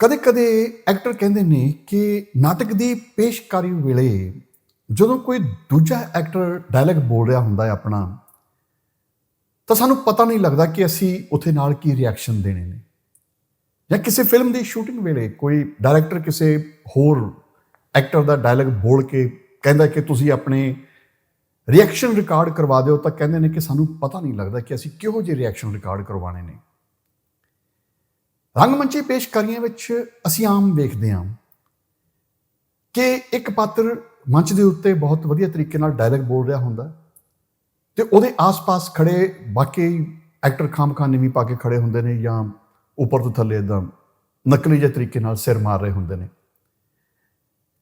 ਕਦੇ-ਕਦੇ ਐਕਟਰ ਕਹਿੰਦੇ ਨੇ ਕਿ ਨਾਟਕ ਦੀ ਪੇਸ਼ਕਾਰੀ ਵੇਲੇ ਜਦੋਂ ਕੋਈ ਦੂਜਾ ਐਕਟਰ ਡਾਇਲੌਗ ਬੋਲ ਰਿਹਾ ਹੁੰਦਾ ਹੈ ਆਪਣਾ, ਤਾਂ ਸਾਨੂੰ ਪਤਾ ਨਹੀਂ ਲੱਗਦਾ ਕਿ ਅਸੀਂ ਉੱਥੇ ਨਾਲ ਕੀ ਰਿਐਕਸ਼ਨ ਦੇਣੇ ਨੇ। ਜਾਂ ਕਿਸੇ ਫਿਲਮ ਦੀ ਸ਼ੂਟਿੰਗ ਵੇਲੇ ਕੋਈ ਡਾਇਰੈਕਟਰ ਕਿਸੇ ਹੋਰ ਐਕਟਰ ਦਾ ਡਾਇਲੌਗ ਬੋਲ ਕੇ ਕਹਿੰਦਾ ਕਿ ਤੁਸੀਂ ਆਪਣੇ ਰਿਐਕਸ਼ਨ ਰਿਕਾਰਡ ਕਰਵਾ ਦਿਓ ਤਾਂ ਕਹਿੰਦੇ ਨੇ ਕਿ ਸਾਨੂੰ ਪਤਾ ਨਹੀਂ ਲੱਗਦਾ ਕਿ ਅਸੀਂ ਕਿਹੋ ਜਿਹੇ ਰਿਐਕਸ਼ਨ ਰਿਕਾਰਡ ਕਰਵਾਣੇ ਨੇ। ਰੰਗਮੰਚੀ ਪੇਸ਼ਕਾਰੀਆਂ ਵਿੱਚ ਅਸੀਂ ਆਮ ਵੇਖਦੇ ਹਾਂ ਕਿ ਇੱਕ ਪਾਤਰ ਮੰਚ ਦੇ ਉੱਤੇ ਬਹੁਤ ਵਧੀਆ ਤਰੀਕੇ ਨਾਲ ਡਾਇਲੌਗ ਬੋਲ ਰਿਹਾ ਹੁੰਦਾ ਹੈ ਤੇ ਉਹਦੇ ਆਸ-ਪਾਸ ਖੜੇ ਬਾਕੀ ਐਕਟਰ ਖਾਮਖਾਂ ਨੀਵੀਂ ਪਾ ਕੇ ਖੜੇ ਹੁੰਦੇ ਨੇ ਜਾਂ ਉੱਪਰ ਤੋਂ ਥੱਲੇ ਇਦਾਂ ਨਕਲੀ ਜਿਹੇ ਤਰੀਕੇ ਨਾਲ ਸਿਰ ਮਾਰ ਰਹੇ ਹੁੰਦੇ ਨੇ।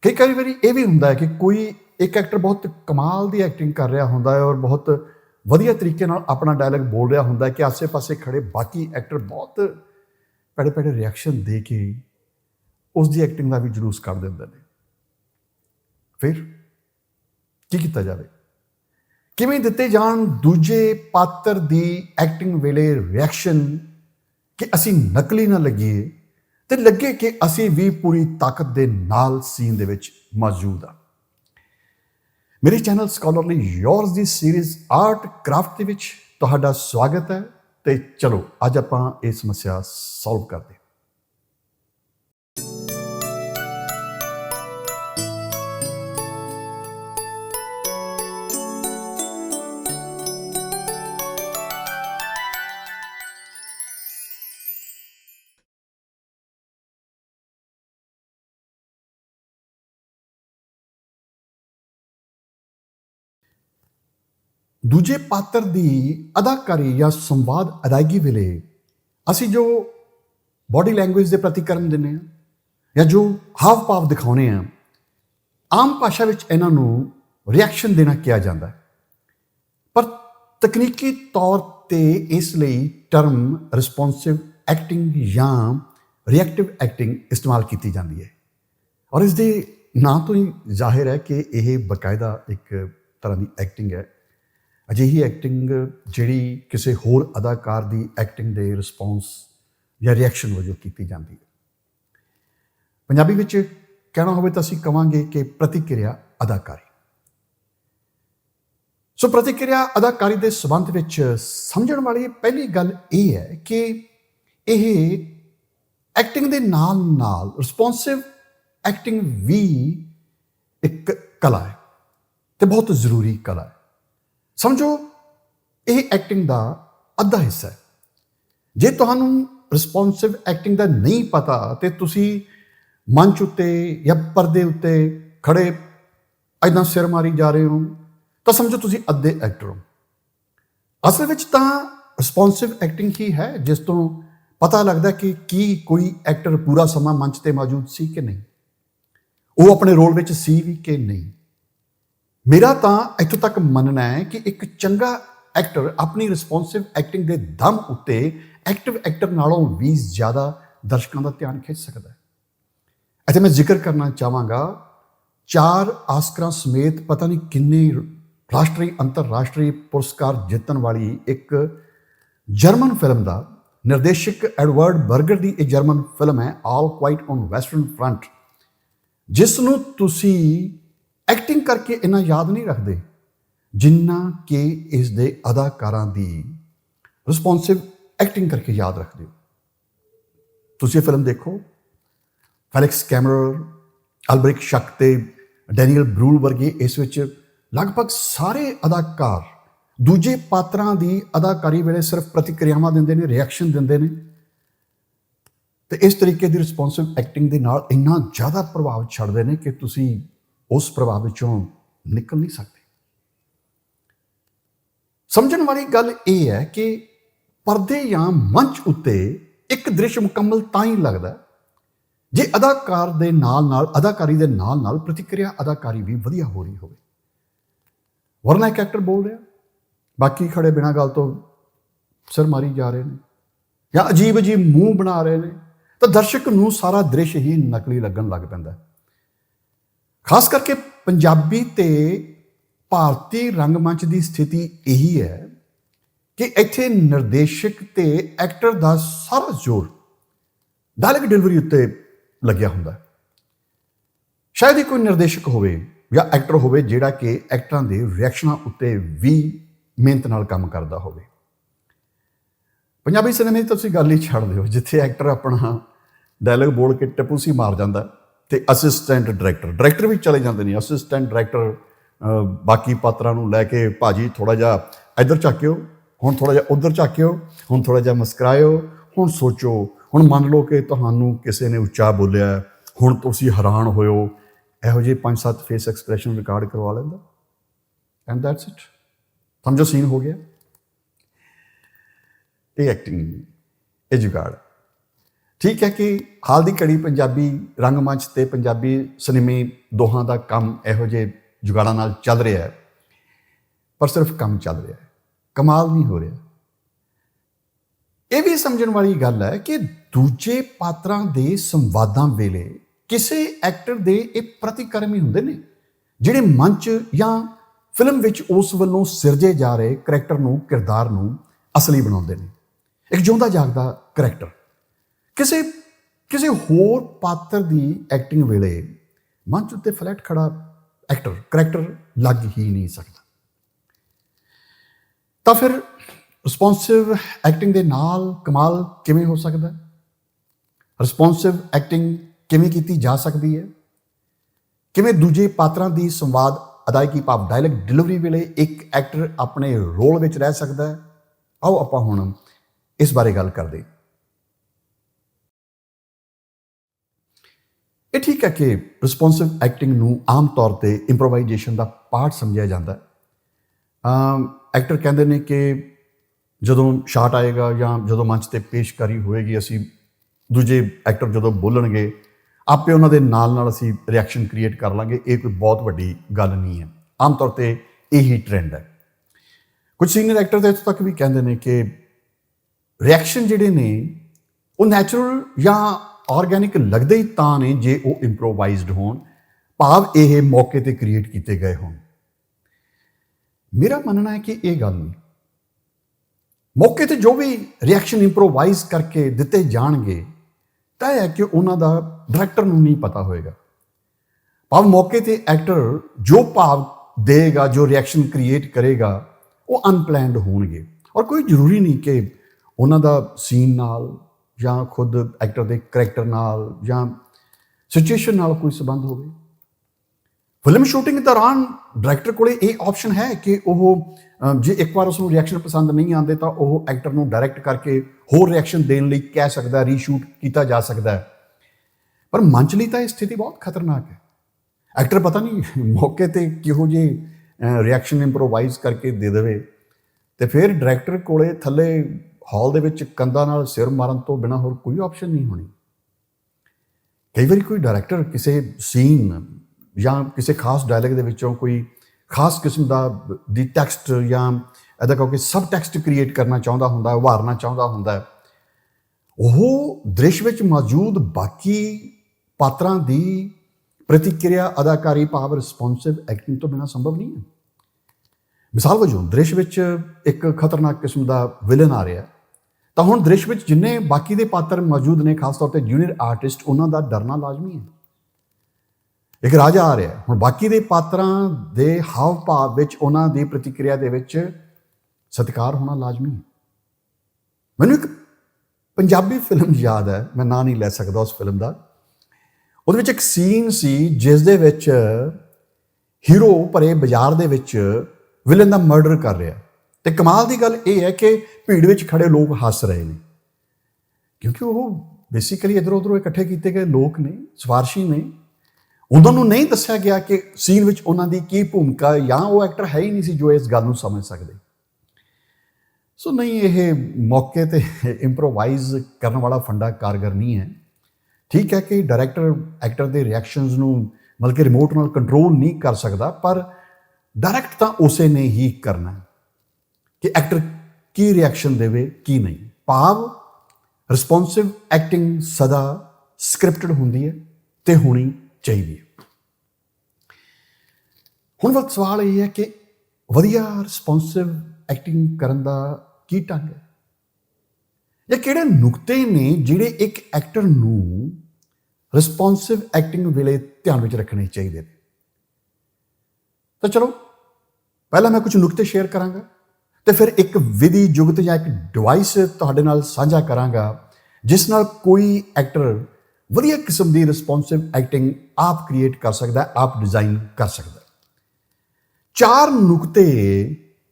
ਕਈ ਕਈ ਵਾਰੀ ਇਹ ਵੀ ਹੁੰਦਾ ਹੈ ਕਿ ਕੋਈ ਇੱਕ ਐਕਟਰ ਬਹੁਤ ਕਮਾਲ ਦੀ ਐਕਟਿੰਗ ਕਰ ਰਿਹਾ ਹੁੰਦਾ ਹੈ ਔਰ ਬਹੁਤ ਵਧੀਆ ਤਰੀਕੇ ਨਾਲ ਆਪਣਾ ਡਾਇਲੌਗ ਬੋਲ ਰਿਹਾ ਹੁੰਦਾ ਹੈ ਕਿ ਆਸੇ-ਪਾਸੇ ਖੜੇ ਬਾਕੀ ਐਕਟਰ ਬਹੁਤ ਭੈੜੇ ਭੈੜੇ ਰਿਐਕਸ਼ਨ ਦੇ ਕੇ ਉਸ ਦੀ ਐਕਟਿੰਗ ਦਾ ਵੀ ਜਲੂਸ ਕਰ ਦਿੰਦੇ ਨੇ। ਫਿਰ ਕੀ ਕੀਤਾ ਜਾਵੇ? ਕਿਵੇਂ ਦਿੱਤੇ ਜਾਣ ਦੂਜੇ ਪਾਤਰ ਦੀ ਐਕਟਿੰਗ ਵੇਲੇ ਰਿਐਕਸ਼ਨ ਕਿ ਅਸੀਂ ਨਕਲੀ ਨਾ ਲੱਗੀਏ ਤੇ ਲੱਗੇ ਕਿ ਅਸੀਂ ਵੀ ਪੂਰੀ ਤਾਕਤ ਦੇ ਨਾਲ ਸੀਨ ਦੇ ਵਿੱਚ ਮੌਜੂਦ ਆ ਮੇਰੇ ਚੈਨਲ ਸਕਾਲਰਲੀ ਯੋਰਸ ਦੀ ਸੀਰੀਜ਼ ਆਰਟ ਕਰਾਫਟ ਦੇ ਵਿੱਚ ਤੁਹਾਡਾ ਸਵਾਗਤ ਹੈ। ਤੇ ਚਲੋ ਅੱਜ ਆਪਾਂ ਇਹ ਸਮੱਸਿਆ ਸੋਲਵ ਕਰਦੇ ਦੂਜੇ ਪਾਤਰ ਦੀ ਅਦਾਕਾਰੀ ਜਾਂ ਸੰਵਾਦ ਅਦਾਇਗੀ ਵੇਲੇ ਅਸੀਂ ਜੋ ਬਾਡੀ ਲੈਂਗੁਏਜ ਦੇ ਪ੍ਰਤੀਕਰਮ ਦਿੰਦੇ ਹਾਂ ਜਾਂ ਜੋ ਹਾਵ ਭਾਵ ਦਿਖਾਉਨੇ ਆ ਆਮ ਭਾਸ਼ਾ ਵਿੱਚ ਇਹਨਾਂ ਨੂੰ ਰਿਐਕਸ਼ਨ ਦੇਣਾ ਕਿਹਾ ਜਾਂਦਾ ਹੈ। ਪਰ ਤਕਨੀਕੀ ਤੌਰ ਤੇ ਇਸ ਲਈ ਟਰਮ ਰਿਸਪੌਂਸਿਵ ਐਕਟਿੰਗ ਜਾਂ ਰਿਐਕਟਿਵ ਐਕਟਿੰਗ ਇਸਤੇਮਾਲ ਕੀਤੀ ਜਾਂਦੀ ਹੈ। ਔਰ ਇਸ ਦੇ ਨਾਂ ਤੋਂ ਹੀ ਜ਼ਾਹਿਰ ਹੈ ਕਿ ਇਹ ਬਕਾਇਦਾ ਇੱਕ ਤਰ੍ਹਾਂ ਦੀ ਐਕਟਿੰਗ ਹੈ। ਅਜਿਹੀ ਐਕਟਿੰਗ ਜਿਹੜੀ ਕਿਸੇ ਹੋਰ ਅਦਾਕਾਰ ਦੀ ਐਕਟਿੰਗ ਦੇ ਰਿਸਪੌਂਸ ਜਾਂ ਰਿਐਕਸ਼ਨ ਵਜੋਂ ਕੀਤੀ ਜਾਂਦੀ ਹੈ। ਪੰਜਾਬੀ ਵਿੱਚ ਕਹਿਣਾ ਹੋਵੇ ਤਾਂ ਅਸੀਂ ਕਵਾਂਗੇ ਕਿ ਪ੍ਰਤੀਕਿਰਿਆ ਅਦਾਕਾਰੀ। ਸੋ ਪ੍ਰਤੀਕਿਰਿਆ ਅਦਾਕਾਰੀ ਦੇ ਸੰਬੰਧ ਵਿੱਚ ਸਮਝਣ ਵਾਲੀ ਪਹਿਲੀ ਗੱਲ ਇਹ ਹੈ ਕਿ ਇਹ ਐਕਟਿੰਗ ਦੇ ਨਾਲ ਨਾਲ ਰਿਸਪੌਂਸਿਵ ਐਕਟਿੰਗ ਵੀ ਇੱਕ ਕਲਾ ਹੈ ਤੇ ਬਹੁਤ ਜ਼ਰੂਰੀ ਕਲਾ ਹੈ। ਸਮਝੋ, ਇਹ ਐਕਟਿੰਗ ਦਾ ਅੱਧਾ ਹਿੱਸਾ ਹੈ। ਜੇ ਤੁਹਾਨੂੰ ਰਿਸਪੌਂਸਿਵ ਐਕਟਿੰਗ ਦਾ ਨਹੀਂ ਪਤਾ ਤੇ ਤੁਸੀਂ ਮੰਚ ਉੱਤੇ ਜਾਂ ਪਰਦੇ ਉੱਤੇ ਖੜੇ ਐਦਾਂ ਸਿਰ ਮਾਰੀ ਜਾ ਰਹੇ ਹੋ, ਤਾਂ ਸਮਝੋ ਤੁਸੀਂ ਅੱਧੇ ਐਕਟਰ ਹੋ। ਅਸਲ ਵਿੱਚ ਤਾਂ ਰਿਸਪੌਂਸਿਵ ਐਕਟਿੰਗ ਹੀ ਹੈ, ਜਿਸ ਤੋਂ ਪਤਾ ਲੱਗਦਾ ਕਿ ਕੀ ਕੋਈ ਐਕਟਰ ਪੂਰਾ ਸਮਾਂ ਮੰਚ ਤੇ ਮੌਜੂਦ ਸੀ ਕਿ ਨਹੀਂ। ਉਹ ਆਪਣੇ ਰੋਲ ਵਿੱਚ ਸੀ ਵੀ ਕਿ ਨਹੀਂ। ਮੇਰਾ ਤਾਂ ਇੱਥੋਂ ਤੱਕ ਮੰਨਣਾ ਹੈ ਕਿ ਇੱਕ ਚੰਗਾ ਐਕਟਰ ਆਪਣੀ ਰਿਸਪੌਂਸਿਵ ਐਕਟਿੰਗ ਦੇ ਦਮ ਉੱਤੇ ਐਕਟਿਵ ਐਕਟਰ ਨਾਲੋਂ ਵੀ ਜ਼ਿਆਦਾ ਦਰਸ਼ਕਾਂ ਦਾ ਧਿਆਨ ਖਿੱਚ ਸਕਦਾ ਹੈ। ਇੱਥੇ ਮੈਂ ਜ਼ਿਕਰ ਕਰਨਾ ਚਾਹਾਂਗਾ, ਚਾਰ ਆਸਕਰਾਂ ਸਮੇਤ ਪਤਾ ਨਹੀਂ ਕਿੰਨੇ ਰਾਸ਼ਟਰੀ, ਅੰਤਰਰਾਸ਼ਟਰੀ ਪੁਰਸਕਾਰ ਜਿੱਤਣ ਵਾਲੀ ਇੱਕ ਜਰਮਨ ਫਿਲਮ ਦਾ ਨਿਰਦੇਸ਼ਕ ਐਡਵਰਡ ਬਰਗਰ ਦੀ ਇਹ ਜਰਮਨ ਫਿਲਮ ਹੈ all quiet on western front ਜਿਸ ਨੂੰ ਤੁਸੀਂ ਐਕਟਿੰਗ ਕਰਕੇ ਇੰਨਾ ਯਾਦ ਨਹੀਂ ਰੱਖਦੇ, ਜਿੰਨਾ ਕਿ ਇਸ ਦੇ ਅਦਾਕਾਰਾਂ ਦੀ ਰਿਸਪੌਂਸਿਵ ਐਕਟਿੰਗ ਕਰਕੇ ਯਾਦ ਰੱਖਦੇ ਹੋ। ਤੁਸੀਂ ਇਹ ਫਿਲਮ ਦੇਖੋ ਫੈਲਿਕਸ ਕੈਮਰਰ ਅਲਬ੍ਰਿਕ ਸ਼ਕ ਤੇ ਡੈਨੀਅਲ ਬਰੂਲ ਵਰਗੇ ਇਸ ਵਿੱਚ ਲਗਭਗ ਸਾਰੇ ਅਦਾਕਾਰ ਦੂਜੇ ਪਾਤਰਾਂ ਦੀ ਅਦਾਕਾਰੀ ਵੇਲੇ ਸਿਰਫ ਪ੍ਰਤੀਕਿਰਿਆਵਾਂ ਦਿੰਦੇ ਨੇ ਰਿਐਕਸ਼ਨ ਦਿੰਦੇ ਨੇ। ਤੇ ਇਸ ਤਰੀਕੇ ਦੀ ਰਿਸਪੌਂਸਿਵ ਐਕਟਿੰਗ ਦੇ ਨਾਲ ਇੰਨਾ ਜ਼ਿਆਦਾ ਪ੍ਰਭਾਵ ਛੱਡਦੇ ਨੇ ਕਿ ਤੁਸੀਂ ਉਸ ਪ੍ਰਭਾਵ ਵਿੱਚੋਂ ਨਿਕਲ ਨਹੀਂ ਸਕਦੇ। ਸਮਝਣ ਵਾਲੀ ਗੱਲ ਇਹ ਹੈ ਕਿ ਪਰਦੇ ਜਾਂ ਮੰਚ ਉੱਤੇ ਇੱਕ ਦ੍ਰਿਸ਼ ਮੁਕੰਮਲ ਤਾਂ ਹੀ ਲੱਗਦਾ ਜੇ ਅਦਾਕਾਰ ਦੇ ਨਾਲ ਨਾਲ, ਅਦਾਕਾਰੀ ਦੇ ਨਾਲ ਨਾਲ ਪ੍ਰਤੀਕਿਰਿਆ ਅਦਾਕਾਰੀ ਵੀ ਵਧੀਆ ਹੋ ਰਹੀ ਹੋਵੇ। ਵਰਨਾ ਇੱਕ ਐਕਟਰ ਬੋਲ ਰਿਹਾ, ਬਾਕੀ ਖੜੇ ਬਿਨਾਂ ਗੱਲ ਤੋਂ ਸਿਰ ਮਾਰੀ ਜਾ ਰਹੇ ਨੇ ਜਾਂ ਅਜੀਬ ਅਜੀਬ ਮੂੰਹ ਬਣਾ ਰਹੇ ਨੇ, ਤਾਂ ਦਰਸ਼ਕ ਨੂੰ ਸਾਰਾ ਦ੍ਰਿਸ਼ ਹੀ ਨਕਲੀ ਲੱਗਣ ਲੱਗ ਪੈਂਦਾ ਖਾਸ ਕਰਕੇ ਪੰਜਾਬੀ ਤੇ ਭਾਰਤੀ ਰੰਗਮੰਚ ਦੀ ਸਥਿਤੀ ਇਹੀ ਹੈ ਕਿ ਇੱਥੇ ਨਿਰਦੇਸ਼ਕ ਤੇ ਐਕਟਰ ਦਾ ਸਾਰਾ ਜ਼ੋਰ ਡਾਇਲੌਗ ਡਿਲੀਵਰੀ ਉੱਤੇ ਲੱਗਿਆ ਹੁੰਦਾ ਹੈ। ਸ਼ਾਇਦ ਹੀ ਕੋਈ ਨਿਰਦੇਸ਼ਕ ਹੋਵੇ ਜਾਂ ਐਕਟਰ ਹੋਵੇ ਜਿਹੜਾ ਕਿ ਐਕਟਰਾਂ ਦੇ ਰਿਐਕਸ਼ਨਾਂ ਉੱਤੇ ਵੀ ਮਿਹਨਤ ਨਾਲ ਕੰਮ ਕਰਦਾ ਹੋਵੇ ਪੰਜਾਬੀ ਸਿਨੇਮੇ ਦੀ ਤੁਸੀਂ ਗੱਲ ਹੀ ਛੱਡ ਦਿਓ, ਜਿੱਥੇ ਐਕਟਰ ਆਪਣਾ ਡਾਇਲੌਗ ਬੋਲ ਕੇ ਟੱਪੂਸੀ ਮਾਰ ਜਾਂਦਾ ਤੇ ਅਸਿਸਟੈਂਟ ਡਾਇਰੈਕਟਰ ਡਾਇਰੈਕਟਰ ਵੀ ਚਲੇ ਜਾਂਦੇ ਨੇ। ਅਸਿਸਟੈਂਟ ਡਾਇਰੈਕਟਰ ਬਾਕੀ ਪਾਤਰਾਂ ਨੂੰ ਲੈ ਕੇ ਭਾਜੀ ਥੋੜਾ ਜਿਹਾ ਇੱਧਰ ਝਾਕਿਓ, ਹੁਣ ਥੋੜਾ ਜਿਹਾ ਉੱਧਰ ਝਾਕਿਓ, ਹੁਣ ਥੋੜਾ ਜਿਹਾ ਮੁਸਕਰਾਇਓ, ਹੁਣ ਸੋਚੋ, ਹੁਣ ਮੰਨ ਲਓ ਕਿ ਤੁਹਾਨੂੰ ਕਿਸੇ ਨੇ ਉੱਚਾ ਬੋਲਿਆ, ਹੁਣ ਤੁਸੀਂ ਹੈਰਾਨ ਹੋਇਓ, ਇਹੋ ਜਿਹੇ ਪੰਜ ਸੱਤ ਫੇਸ ਐਕਸਪ੍ਰੈਸ਼ਨ ਰਿਕਾਰਡ ਕਰਵਾ ਲੈਂਦਾ। ਐਂਡ ਦੈਟਸ ਇਟ ਸਮਝੋ ਸੀਨ ਹੋ ਗਿਆ। ਇਹ ਐਕਟਿੰਗ ਇਹ ਜੁਗਾੜ। ਠੀਕ ਹੈ ਕਿ ਹਾਲ ਦੀ ਘੜੀ ਪੰਜਾਬੀ ਰੰਗਮੰਚ ਤੇ ਪੰਜਾਬੀ ਸਿਨੇਮੇ ਦੋਹਾਂ ਦਾ ਕੰਮ ਇਹੋ ਜਿਹੇ ਜੁਗਾੜਾਂ ਨਾਲ ਚੱਲ ਰਿਹਾ ਹੈ, ਪਰ ਸਿਰਫ ਕੰਮ ਚੱਲ ਰਿਹਾ ਹੈ, ਕਮਾਲ ਨਹੀਂ ਹੋ ਰਿਹਾ। ਇਹ ਵੀ ਸਮਝਣ ਵਾਲੀ ਗੱਲ ਹੈ ਕਿ ਦੂਜੇ ਪਾਤਰਾਂ ਦੇ ਸੰਵਾਦਾਂ ਵੇਲੇ ਕਿਸੇ ਐਕਟਰ ਦੇ ਇਹ ਪ੍ਰਤੀਕਰਮ ਹੀ ਹੁੰਦੇ ਨੇ, ਜਿਹੜੇ ਮੰਚ ਜਾਂ ਫਿਲਮ ਵਿੱਚ ਉਸ ਵੱਲੋਂ ਸਿਰਜੇ ਜਾ ਰਹੇ ਕਰੈਕਟਰ ਨੂੰ, ਕਿਰਦਾਰ ਨੂੰ ਅਸਲੀ ਬਣਾਉਂਦੇ ਨੇ। ਇੱਕ ਜਿਉਂਦਾ ਜਾਗਦਾ ਕਰੈਕਟਰ। ਕਿਸੇ ਕਿਸੇ ਹੋਰ ਪਾਤਰ ਦੀ ਐਕਟਿੰਗ ਵੇਲੇ ਮੰਚ ਉੱਤੇ ਫਲੈਟ ਖੜਾ ਐਕਟਰ ਕਰੈਕਟਰ ਲੱਗ ਹੀ ਨਹੀਂ ਸਕਦਾ। ਤਾਂ ਫਿਰ ਰਿਸਪੌਂਸਿਵ ਐਕਟਿੰਗ ਦੇ ਨਾਲ ਕਮਾਲ ਕਿਵੇਂ ਹੋ ਸਕਦਾ? ਹੈ ਰਿਸਪੌਂਸਿਵ ਐਕਟਿੰਗ ਕਿਵੇਂ ਕੀਤੀ ਜਾ ਸਕਦੀ ਹੈ? ਕਿਵੇਂ ਦੂਜੇ ਪਾਤਰਾਂ ਦੀ ਸੰਵਾਦ ਅਦਾਇਗੀ ਭਾਵ ਡਾਇਲੌਗ ਡਿਲੀਵਰੀ ਵੇਲੇ ਇੱਕ ਐਕਟਰ ਆਪਣੇ ਰੋਲ ਵਿੱਚ ਰਹਿ ਸਕਦਾ ਹੈ? ਆਓ ਆਪਾਂ ਹੁਣ ਇਸ ਬਾਰੇ ਗੱਲ ਕਰਦੇ ਹਾਂ। ਇਹ ਠੀਕ ਹੈ ਕਿ ਰਿਸਪੌਂਸਿਵ ਐਕਟਿੰਗ ਨੂੰ ਆਮ ਤੌਰ ਤੇ ਇੰਪਰੋਵਾਈਜੇਸ਼ਨ ਦਾ ਪਾਰਟ ਸਮਝਿਆ ਜਾਂਦਾ ਹੈ। ਅਮ ਐਕਟਰ ਕਹਿੰਦੇ ਨੇ ਕਿ ਜਦੋਂ ਸ਼ਾਟ ਆਏਗਾ ਜਾਂ ਜਦੋਂ ਮੰਚ ਤੇ ਪੇਸ਼ਕਾਰੀ ਹੋਏਗੀ, ਅਸੀਂ ਦੂਜੇ ਐਕਟਰ ਜਦੋਂ ਬੋਲਣਗੇ, ਆਪੇ ਉਹਨਾਂ ਦੇ ਨਾਲ ਨਾਲ ਅਸੀਂ ਰਿਐਕਸ਼ਨ ਕ੍ਰੀਏਟ ਕਰ ਲਾਂਗੇ। ਇਹ ਕੋਈ ਬਹੁਤ ਵੱਡੀ ਗੱਲ ਨਹੀਂ ਹੈ। ਆਮ ਤੌਰ ਤੇ ਇਹੀ ਟ੍ਰੈਂਡ ਹੈ। ਕੁਝ ਸੀਨੀਅਰ ਐਕਟਰ ਤਾਂ ਇੱਥੋਂ ਤੱਕ ਵੀ ਕਹਿੰਦੇ ਨੇ ਕਿ ਰਿਐਕਸ਼ਨ ਜਿਹੜੇ ਨੇ, ਉਹ ਨੈਚੁਰਲ ਜਾਂ ਆਰਗੈਨਿਕ ਲੱਗਦੇ ਹੀ ਤਾਂ ਨੇ ਜੇ ਉਹ ਇੰਪਰੋਵਾਈਜ਼ਡ ਹੋਣ। ਭਾਵ ਇਹ ਮੌਕੇ ਤੇ ਕ੍ਰੀਏਟ ਕੀਤੇ ਗਏ ਹੋਣ। ਮੇਰਾ ਮੰਨਣਾ ਹੈ ਕਿ ਇਹ ਗੱਲ ਨਹੀਂ। ਮੌਕੇ ਤੇ ਜੋ ਵੀ ਰਿਐਕਸ਼ਨ ਇੰਪਰੋਵਾਈਜ਼ ਕਰਕੇ ਦਿੱਤੇ ਜਾਣਗੇ, ਤਾਂ ਇਹ ਹੈ ਕਿ ਉਹਨਾਂ ਦਾ ਡਾਇਰੈਕਟਰ ਨੂੰ ਨਹੀਂ ਪਤਾ ਹੋਏਗਾ। ਭਾਵ ਮੌਕੇ ਤੇ ਐਕਟਰ ਜੋ ਭਾਵ ਦੇਗਾ, ਜੋ ਰਿਐਕਸ਼ਨ ਕ੍ਰੀਏਟ ਕਰੇਗਾ, ਉਹ ਅਨਪਲੈਨਡ ਹੋਣਗੇ। ਔਰ ਕੋਈ ਜ਼ਰੂਰੀ ਨਹੀਂ ਕਿ ਉਹਨਾਂ ਦਾ ਸੀਨ ਨਾਲ ਜਾਂ ਖੁਦ ਐਕਟਰ ਦੇ ਕੈਰੈਕਟਰ ਨਾਲ ਜਾਂ ਸਿਚੁਏਸ਼ਨ ਨਾਲ ਕੋਈ ਸਬੰਧ ਹੋਵੇ? ਫਿਲਮ ਸ਼ੂਟਿੰਗ ਦੌਰਾਨ ਡਾਇਰੈਕਟਰ ਕੋਲੇ ਇਹ ਆਪਸ਼ਨ ਹੈ ਕਿ ਉਹ ਜੇ ਇੱਕ ਵਾਰ ਉਸ ਨੂੰ ਰਿਐਕਸ਼ਨ ਪਸੰਦ ਨਹੀਂ ਆਉਂਦੇ ਤਾਂ ਉਹ ਐਕਟਰ ਨੂੰ ਡਾਇਰੈਕਟ ਕਰਕੇ ਹੋਰ ਰਿਐਕਸ਼ਨ ਦੇਣ ਲਈ ਕਹਿ ਸਕਦਾ ਰੀਸ਼ੂਟ ਕੀਤਾ ਜਾ ਸਕਦਾ ਹੈ। ਪਰ ਮੰਚ ਲਈ ਤਾਂ ਇਹ ਸਥਿਤੀ ਬਹੁਤ ਖਤਰਨਾਕ ਹੈ। ਐਕਟਰ ਪਤਾ ਨਹੀਂ ਮੌਕੇ ਤੇ ਕਿਹੋ ਜਿਹੇ ਰਿਐਕਸ਼ਨ ਇੰਪਰੋਵਾਈਜ਼ ਕਰਕੇ ਦੇ ਦੇਵੇ ਤੇ ਫਿਰ ਡਾਇਰੈਕਟਰ ਕੋਲੇ ਥੱਲੇ ਹਾਲ ਦੇ ਵਿੱਚ ਕੰਧਾਂ ਨਾਲ ਸਿਰ ਮਾਰਨ ਤੋਂ ਬਿਨਾ ਹੋਰ ਕੋਈ ਆਪਸ਼ਨ ਨਹੀਂ ਹੋਣੀ। ਕਈ ਵਾਰੀ ਕੋਈ ਡਾਇਰੈਕਟਰ ਕਿਸੇ ਸੀਨ ਜਾਂ ਕਿਸੇ ਖਾਸ ਡਾਇਲੌਗ ਦੇ ਵਿੱਚੋਂ ਕੋਈ ਖਾਸ ਕਿਸਮ ਦਾ ਦੀ ਟੈਕਸਟ ਜਾਂ ਇਹਦਾ ਕਹੋ ਕਿ ਸਬ ਟੈਕਸਟ ਕ੍ਰੀਏਟ ਕਰਨਾ ਚਾਹੁੰਦਾ ਹੁੰਦਾ ਹੈ ਉਭਾਰਨਾ ਚਾਹੁੰਦਾ ਹੁੰਦਾ ਹੈ। ਉਹ ਦ੍ਰਿਸ਼ ਵਿੱਚ ਮੌਜੂਦ ਬਾਕੀ ਪਾਤਰਾਂ ਦੀ ਪ੍ਰਤੀਕਿਰਿਆ, ਅਦਾਕਾਰੀ ਭਾਵ ਰਿਸਪੌਂਸਿਵ ਐਕਟਿੰਗ ਤੋਂ ਬਿਨਾ ਸੰਭਵ ਨਹੀਂ ਹੈ। ਮਿਸਾਲ ਵਜੋਂ ਦ੍ਰਿਸ਼ ਵਿੱਚ ਇੱਕ ਖਤਰਨਾਕ ਕਿਸਮ ਦਾ ਵਿਲਨ ਆ ਰਿਹਾ ਤਾਂ ਹੁਣ ਦ੍ਰਿਸ਼ ਵਿੱਚ ਜਿੰਨੇ ਬਾਕੀ ਦੇ ਪਾਤਰ ਮੌਜੂਦ ਨੇ, ਖਾਸ ਤੌਰ ਤੇ ਜੂਨੀਅਰ ਆਰਟਿਸਟ ਉਹਨਾਂ ਦਾ ਡਰਨਾ ਲਾਜ਼ਮੀ ਹੈ। ਇੱਕ ਰਾਜਾ ਆ ਰਿਹਾ ਹੁਣ ਬਾਕੀ ਦੇ ਪਾਤਰਾਂ ਦੇ ਹਾਵ ਭਾਵ ਵਿੱਚ, ਉਹਨਾਂ ਦੀ ਪ੍ਰਤੀਕਿਰਿਆ ਦੇ ਵਿੱਚ ਸਤਿਕਾਰ ਹੋਣਾ ਲਾਜ਼ਮੀ ਹੈ। ਮੈਨੂੰ ਇੱਕ ਪੰਜਾਬੀ ਫਿਲਮ ਯਾਦ ਹੈ। ਮੈਂ ਨਾਂ ਨਹੀਂ ਲੈ ਸਕਦਾ ਉਸ ਫਿਲਮ ਦਾ। ਉਹਦੇ ਵਿੱਚ ਇੱਕ ਸੀਨ ਸੀ, ਜਿਸ ਦੇ ਵਿੱਚ ਹੀਰੋ ਭਰੇ ਬਾਜ਼ਾਰ ਦੇ ਵਿੱਚ ਵਿਲਨ ਦਾ ਮਰਡਰ ਕਰ ਰਿਹਾ ਤੇ ਕਮਾਲ ਦੀ ਗੱਲ ਇਹ ਹੈ ਕਿ ਭੀੜ ਵਿੱਚ ਖੜੇ ਲੋਕ ਹੱਸ ਰਹੇ ਨੇ। ਕਿਉਂਕਿ ਉਹ ਬੇਸਿਕਲੀ ਇਧਰ ਉਧਰੋਂ ਇਕੱਠੇ ਕੀਤੇ ਗਏ ਲੋਕ ਨੇ, ਸਵਾਰਸ਼ੀ ਨੇ। ਉਹਨਾਂ ਨੂੰ ਨਹੀਂ ਦੱਸਿਆ ਗਿਆ ਕਿ ਸੀਨ ਵਿੱਚ ਉਹਨਾਂ ਦੀ ਕੀ ਭੂਮਿਕਾ ਜਾਂ ਉਹ ਐਕਟਰ ਹੈ ਹੀ ਨਹੀਂ ਸੀ ਜੋ ਇਸ ਗੱਲ ਨੂੰ ਸਮਝ ਸਕਦੇ। ਸੋ ਨਹੀਂ, ਇਹ ਮੌਕੇ ਤੇ ਇੰਪਰੋਵਾਈਜ਼ ਕਰਨ ਵਾਲਾ ਫੰਡਾ ਕਾਰਗਰ ਨਹੀਂ ਹੈ। ਠੀਕ ਹੈ ਕਿ ਡਾਇਰੈਕਟਰ ਐਕਟਰ ਦੇ ਰਿਐਕਸ਼ਨਸ ਨੂੰ ਮਤਲਬ ਕਿ ਰਿਮੋਟ ਨਾਲ ਕੰਟਰੋਲ ਨਹੀਂ ਕਰ ਸਕਦਾ, ਪਰ ਡਾਇਰੈਕਟ ਤਾਂ ਉਸੇ ਨੇ ਹੀ ਕਰਨਾ ਕਿ ਐਕਟਰ ਕੀ ਰਿਐਕਸ਼ਨ ਦੇਵੇ, ਕੀ ਨਹੀਂ। ਭਾਵ ਰਿਸਪੌਂਸਿਵ ਐਕਟਿੰਗ ਸਦਾ ਸਕ੍ਰਿਪਟਡ ਹੁੰਦੀ ਹੈ ਤੇ ਹੋਣੀ ਚਾਹੀਦੀ ਹੈ। ਹੁਣ ਵਕਤ ਸਵਾਲ ਇਹ ਹੈ ਕਿ ਵਧੀਆ ਰਿਸਪੌਂਸਿਵ ਐਕਟਿੰਗ ਕਰਨ ਦਾ ਕੀ ਢੰਗ ਹੈ? ਜਾਂ ਕਿਹੜੇ ਨੁਕਤੇ ਨੇ ਜਿਹੜੇ ਇੱਕ ਐਕਟਰ ਨੂੰ ਰਿਸਪੌਂਸਿਵ ਐਕਟਿੰਗ ਵੇਲੇ ਧਿਆਨ ਵਿੱਚ ਰੱਖਣੇ ਚਾਹੀਦੇ ਨੇ? ਤਾਂ ਚਲੋ, ਪਹਿਲਾਂ ਮੈਂ ਕੁਝ ਨੁਕਤੇ ਸ਼ੇਅਰ ਕਰਾਂਗਾ। ਤੇ ਫਿਰ ਇੱਕ ਵਿਧੀ ਜੁਗਤ ਜਾਂ ਇੱਕ ਡਿਵਾਈਸ ਤੁਹਾਡੇ ਨਾਲ ਸਾਂਝਾ ਕਰਾਂਗਾ, ਜਿਸ ਨਾਲ ਕੋਈ ਐਕਟਰ ਵਧੀਆ ਕਿਸਮ ਦੀ ਰਿਸਪੌਂਸਿਵ ਐਕਟਿੰਗ ਆਪ ਕ੍ਰੀਏਟ ਕਰ ਸਕਦਾ ਹੈ ਆਪ ਡਿਜ਼ਾਈਨ ਕਰ ਸਕਦਾ। ਹੈ ਚਾਰ ਨੁਕਤੇ